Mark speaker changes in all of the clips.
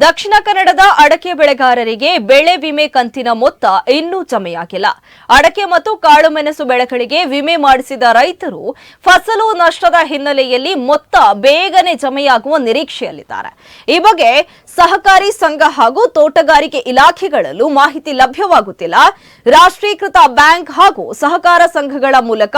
Speaker 1: ದಕ್ಷಿಣ ಕನ್ನಡದ ಅಡಕೆ ಬೆಳೆಗಾರರಿಗೆ ಬೆಳೆ ವಿಮೆ ಕಂತಿನ ಮೊತ್ತ ಇನ್ನೂ ಜಮೆಯಾಗಿಲ್ಲ. ಅಡಕೆ ಮತ್ತು ಕಾಳುಮೆಣಸು ಬೆಳೆಗಳಿಗೆ ವಿಮೆ ಮಾಡಿಸಿದ ರೈತರು ಫಸಲು ನಷ್ಟದ ಹಿನ್ನೆಲೆಯಲ್ಲಿ ಮೊತ್ತ ಬೇಗನೆ ಜಮೆಯಾಗುವ ನಿರೀಕ್ಷೆಯಲ್ಲಿದ್ದಾರೆ. ಈ ಬಗ್ಗೆ ಸಹಕಾರಿ ಸಂಘ ಹಾಗೂ ತೋಟಗಾರಿಕೆ ಇಲಾಖೆಗಳಲ್ಲೂ ಮಾಹಿತಿ ಲಭ್ಯವಾಗುತ್ತಿಲ್ಲ. ರಾಷ್ಟ್ರೀಕೃತ ಬ್ಯಾಂಕ್ ಹಾಗೂ ಸಹಕಾರ ಸಂಘಗಳ ಮೂಲಕ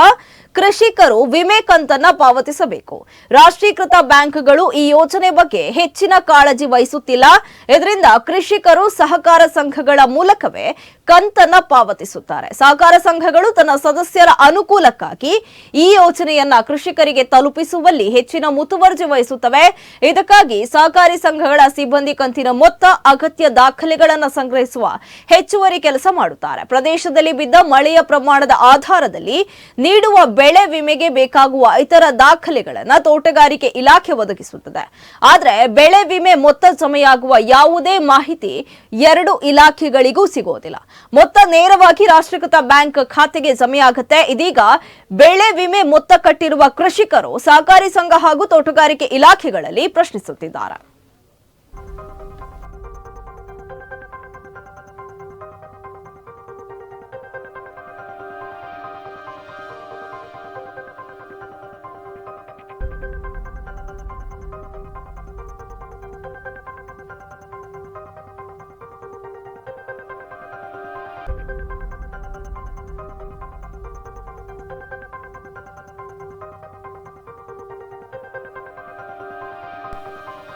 Speaker 1: ಕೃಷಿಕರು ವಿಮೆ ಕಂತನ್ನ ಪಾವತಿಸಬೇಕು. ರಾಷ್ಟ್ರೀಕೃತ ಬ್ಯಾಂಕ್ಗಳು ಈ ಯೋಜನೆ ಬಗ್ಗೆ ಹೆಚ್ಚಿನ ಕಾಳಜಿ ವಹಿಸುತ್ತಿಲ್ಲ. ಇದರಿಂದ ಕೃಷಿಕರು ಸಹಕಾರ ಸಂಘಗಳ ಮೂಲಕವೇ ಕಂತನ್ನ ಪಾವತಿಸುತ್ತಾರೆ. ಸಹಕಾರ ಸಂಘಗಳು ತನ್ನ ಸದಸ್ಯರ ಅನುಕೂಲಕ್ಕಾಗಿ ಈ ಯೋಜನೆಯನ್ನ ಕೃಷಿಕರಿಗೆ ತಲುಪಿಸುವಲ್ಲಿ ಹೆಚ್ಚಿನ ಮುತುವರ್ಜಿ ವಹಿಸುತ್ತವೆ. ಇದಕ್ಕಾಗಿ ಸಹಕಾರಿ ಸಂಘಗಳ ಸಿಬ್ಬಂದಿ ಕಂತಿನ ಮೊತ್ತ, ಅಗತ್ಯ ದಾಖಲೆಗಳನ್ನು ಸಂಗ್ರಹಿಸುವ ಹೆಚ್ಚುವರಿ ಕೆಲಸ ಮಾಡುತ್ತಾರೆ. ಪ್ರದೇಶದಲ್ಲಿ ಬಿದ್ದ ಮಳೆಯ ಪ್ರಮಾಣದ ಆಧಾರದಲ್ಲಿ ನೀಡುವ ಬೆಳೆ ವಿಮೆಗೆ ಬೇಕಾಗುವ ಇತರ ದಾಖಲೆಗಳನ್ನು ತೋಟಗಾರಿಕೆ ಇಲಾಖೆ ಒದಗಿಸುತ್ತದೆ. ಆದರೆ ಬೆಳೆ ವಿಮೆ ಮೊತ್ತ ಜಮೆಯಾಗುವ ಯಾವುದೇ ಮಾಹಿತಿ ಎರಡು ಇಲಾಖೆಗಳಿಗೂ ಸಿಗೋದಿಲ್ಲ. ಮೊತ್ತ ನೇರವಾಗಿ ರಾಷ್ಟ್ರೀಕೃತ ಬ್ಯಾಂಕ್ ಖಾತೆಗೆ ಜಮೆಯಾಗುತ್ತೆ. ಇದೀಗ ಬೆಳೆ ವಿಮೆ ಮೊತ್ತ ಕಟ್ಟಿರುವ ಕೃಷಿಕರು ಸಹಕಾರಿ ಸಂಘ ಹಾಗೂ ತೋಟಗಾರಿಕೆ ಇಲಾಖೆಗಳಲ್ಲಿ ಪ್ರಶ್ನಿಸುತ್ತಿದ್ದಾರೆ. Bye.